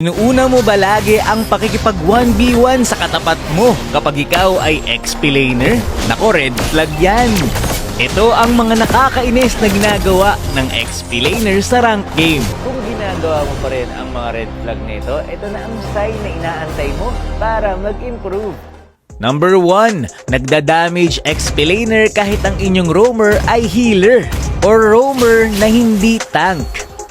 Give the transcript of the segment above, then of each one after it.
Inuuna mo ba lagi ang pakikipag 1v1 sa katapat mo kapag ikaw ay XP-laner? Nako, red flag yan! Ito ang mga nakakainis na ginagawa ng XP-laner sa rank game. Kung ginagawa mo pa rin ang mga red flag nito, ito na ang sign na inaantay mo para mag-improve. Number 1, nagda-damage XP-laner kahit ang inyong roamer ay healer or roamer na hindi tank.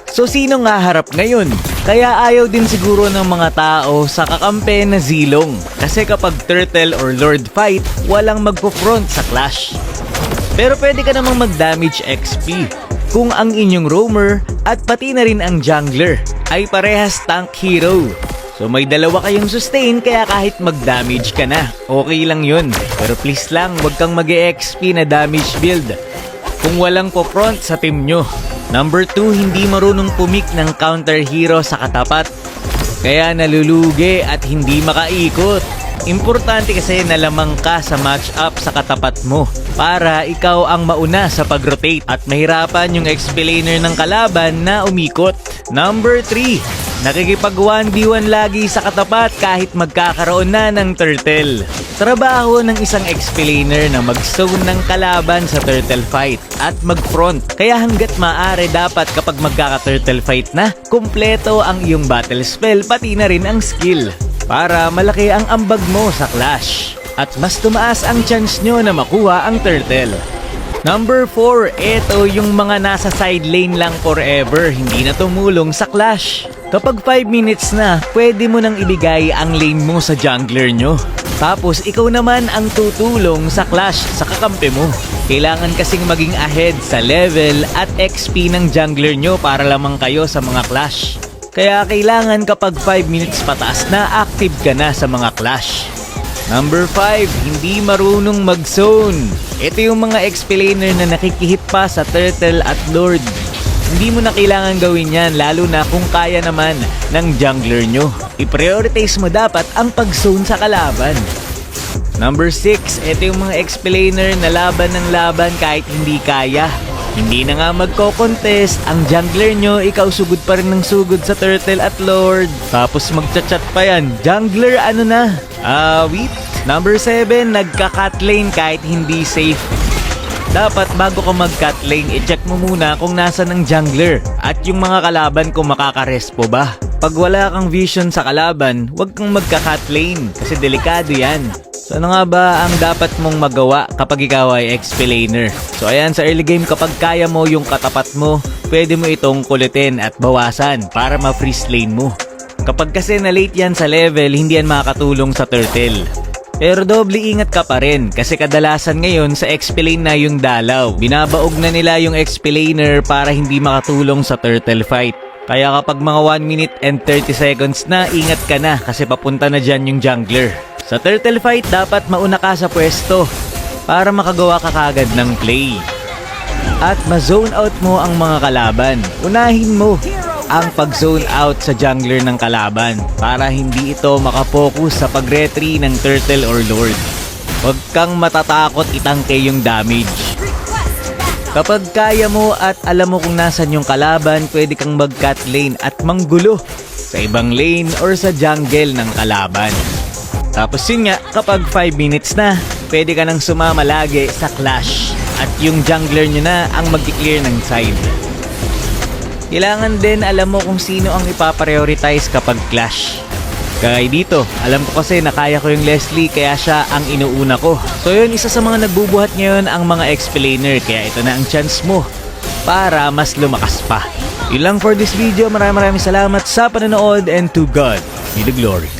So sino nga harap ngayon? Kaya ayaw din siguro ng mga tao sa kakampi na zilong. Kasi kapag turtle or lord fight, walang magpo-front sa clash. Pero pwede ka namang mag-damage XP kung ang inyong roamer at pati na rin ang jungler ay parehas tank hero. So may dalawa kayong sustain kaya kahit mag-damage ka na, okay lang yun. Pero please lang, wag kang mag xp na damage build kung walang po-front sa team nyo. Number 2, hindi marunong pumik ng counter hero sa katapat. Kaya nalulugi at hindi makaikot. Importante kasi na lamang ka sa match-up sa katapat mo para ikaw ang mauna sa pag-rotate at mahirapan yung XP-laner ng kalaban na umikot. Number 3, nakikipag 1v1 lagi sa katapat kahit magkakaroon na ng turtle. Trabaho ng isang XP-laner na mag-zone ng kalaban sa turtle fight at mag-front. Kaya hanggat maaari dapat kapag magkaka-turtle fight na, kumpleto ang iyong battle spell pati na rin ang skill para malaki ang ambag mo sa clash at mas tumaas ang chance nyo na makuha ang turtle. Number 4, ito yung mga nasa side lane lang forever, hindi na tumulong sa clash. Kapag 5 minutes na, pwede mo nang ibigay ang lane mo sa jungler nyo. Tapos ikaw naman ang tutulong sa clash sa kakampi mo. Kailangan kasing maging ahead sa level at XP ng jungler nyo para lamang kayo sa mga clash. Kaya kailangan kapag 5 minutes pataas na active ka na sa mga clash. Number 5, hindi marunong mag-zone. Ito yung mga explainer na nakikihit pa sa Turtle at Lord. Hindi mo na kailangan gawin yan lalo na kung kaya naman ng jungler nyo. I-prioritize mo dapat ang pag-zone sa kalaban. Number 6, ito yung mga explainer na laban ng laban kahit hindi kaya. Hindi na nga magko-contest, ang jungler nyo, ikaw sugod pa rin ng sugod sa turtle at lord. Tapos magchat-chat pa yan, jungler ano na? Ah, wait. Number 7, nagka-cut lane kahit hindi safe. Dapat bago ka mag-cut lane, i-check mo muna kung nasa ng jungler at yung mga kalaban kung makaka-respo ba. Pag wala kang vision sa kalaban, huwag kang magka-cut lane kasi delikado yan. So ano nga ba ang dapat mong magawa kapag ikaw ay XP laner? So ayan sa early game kapag kaya mo yung katapat mo, pwede mo itong kulitin at bawasan para ma-freeze lane mo. Kapag kasi na late yan sa level, hindi yan makakatulong sa turtle. Pero doble ingat ka pa rin kasi kadalasan ngayon sa XP lane na yung dalaw. Binabaog na nila yung XP laner para hindi makatulong sa turtle fight. Kaya kapag mga 1 minute and 30 seconds na, ingat ka na kasi papunta na dyan yung jungler. Sa turtle fight, dapat mauna ka sa pwesto para makagawa ka kagad ng play. At ma-zone out mo ang mga kalaban. Unahin mo ang pag-zone out sa jungler ng kalaban para hindi ito makapokus sa pag-retry ng turtle or lord. Huwag kang matatakot itangke yung damage. Kapag kaya mo at alam mo kung nasan yung kalaban, pwede kang mag-cut lane at manggulo sa ibang lane or sa jungle ng kalaban. Tapos yun nga, kapag 5 minutes na, pwede ka nang sumama lagi sa clash at yung jungler nyo na ang mag-clear ng side. Kailangan din alam mo kung sino ang ipaprioritize kapag clash. Kaya dito, alam ko kasi na kaya ko yung Leslie kaya siya ang inuuna ko. So yun, isa sa mga nagbubuhat ngayon ang mga explainer kaya ito na ang chance mo para mas lumakas pa. Yun lang for this video. Maraming maraming salamat sa panonood and to God be the glory.